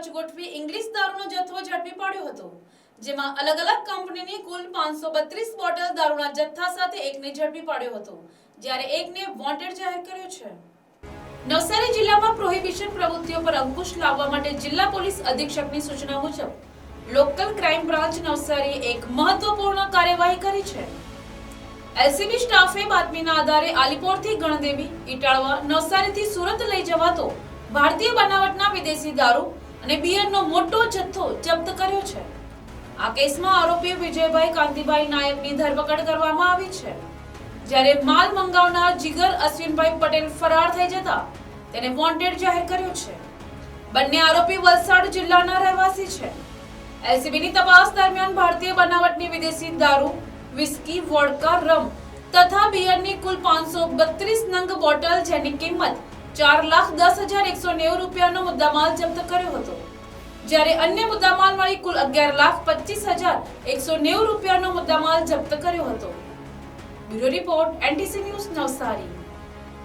Watch ગોઠવી English દારૂનો જથ્થો ઝડપી પાડ્યો હતો, જેમાં અલગ અલગ કંપનીની કુલ પાંચસો બત્રીસ બોટલ દારૂના જથ્થા સાથે એકને ઝડપી પાડ્યો હતો, જ્યારે એકને વોન્ટેડ જાહેર કર્યો છે. નવસારી જિલ્લામાં પ્રોહિબિશન પ્રવૃત્તિઓ પર અંકુશ લાવવા માટે જિલ્લા પોલીસ અધિક્ષકની સૂચના મુજબ, લોકલ ક્રાઇમ બ્રાન્ચ નવસારીએ એક મહત્વપૂર્ણ કાર્યવાહી કરી છે. એલસીબી સ્ટાફે બાતમીના આધારે આલીપોરથી ગણદેવી, ઇટાળવા, નવસારીથી સુરત લઈ જવાતો ભારતીય બનાવટના વિદેશી દારૂ અને બિયરનો મોટો જથ્થો જપ્ત કર્યો છે. આ કેસમાં આરોપી વિજયભાઈ કાંતિભાઈ નાયકની ધરપકડ કરવામાં આવી છે. જ્યારે માલ મંગાવનાર જીગર અશ્વિનભાઈ પટેલ ફરાર થઈ જતા તેને વોન્ટેડ જાહેર કર્યો છે. બંને આરોપી વલસાડ જિલ્લાના રહેવાસી છે. એલસીબીની તપાસ દરમિયાન ભારતીય બનાવટની વિદેશી દારૂ, વિસ્કી, વોડકા, રમ તથા બિયરની કુલ પાંચસો બત્રીસ નંગ બોટલ જેની કિંમત ચાર લાખ દસ હજાર એકસો નેવું રૂપિયાનો મુદ્દામાલ જપ્ત કર્યો હતો. જ્યારે અન્ય મુદ્દામાલ મળી કુલ અગિયાર લાખ પચીસ હજાર એકસો નેવું રૂપિયાનો મુદ્દામાલ જપ્ત કર્યો હતો. Bureau report NTC news Navsari.